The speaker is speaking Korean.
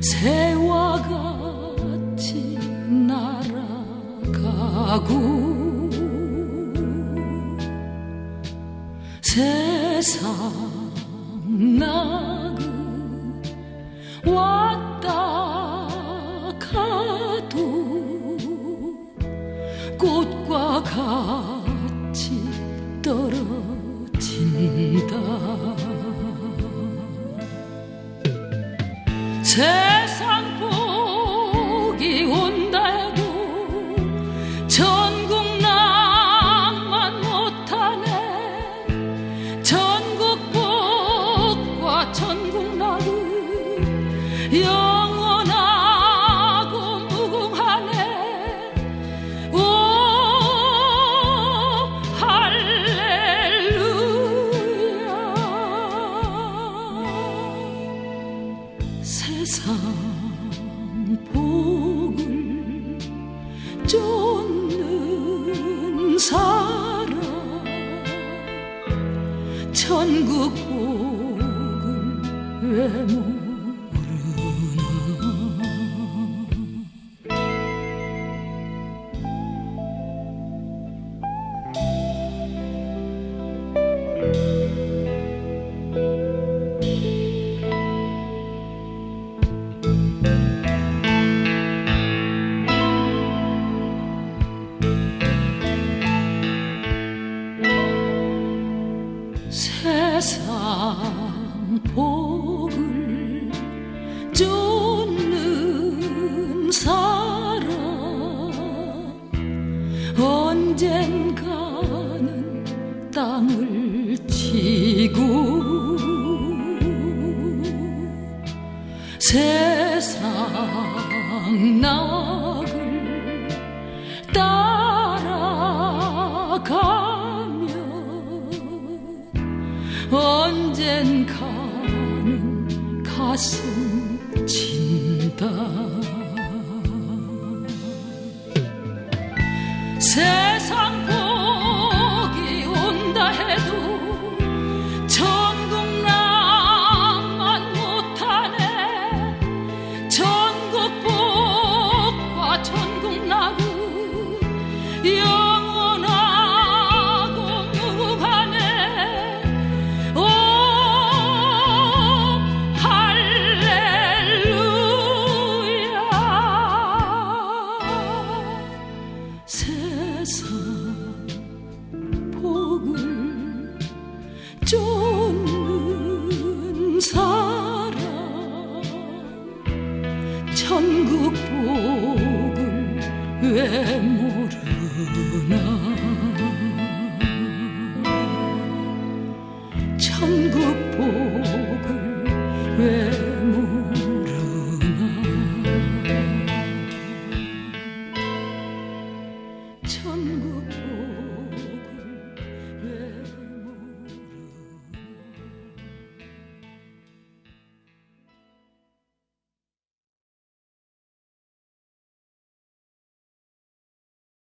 새와 같이 날아가고 세상 나그 왔다 가도 꽃과 같이 떨어 세 복을 쫓는 사람. 천국 복을 왜모 세상 복을 쫓는 사람. 언젠가는 땅을 치고 세상 낙 언젠가는 가슴 진다 세상 복을 쫓는 사람 천국 복을 왜 모르나? 천국 복을 왜 천국 보